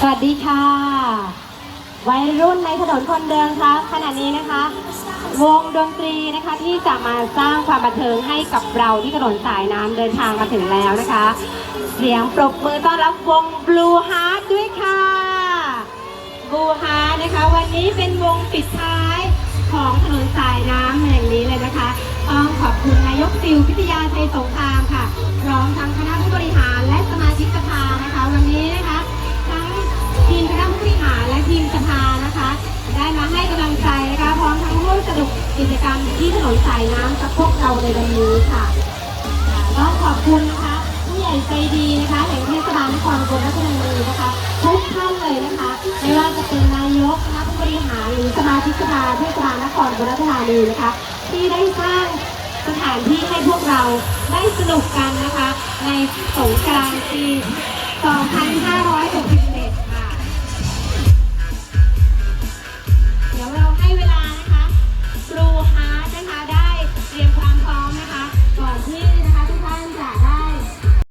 สวัสดีค่ะ วัยรุ่นในถนนคนเดินคะขณะนี้นะคะ วงดนตรีนะคะที่จะมาสร้างความบันเทิงให้กับเราที่ถนนสายน้ำเดินทางมาถึงแล้วนะคะ เสียงปรบมือต้อนรับวง Blue Heart ด้วยค่ะ Blue Heart นะคะ วันนี้เป็นวงปิดท้ายของถนนสายน้ำแห่งนี้เลยนะคะ ต้องขอบคุณนายกติวพิทยาชัยสงคามค่ะ ที่ถนนสายน้ำกับพวกเราในวันนี้ค่ะต้องขอบคุณนะคะผู้ใหญ่ใจดีนะคะแห่งเทศบาลนครอุบลราชธานีนะคะทุกท่านเลยนะคะไม่ว่าจะเป็นนายกคะผู้บริหารหรือสมาชิกสภาเทศบาลนครอุบลราชธานีนะคะที่ได้สร้างสถานที่ให้พวกเราได้สนุกกันนะคะ ในสงกรานต์ปี 2566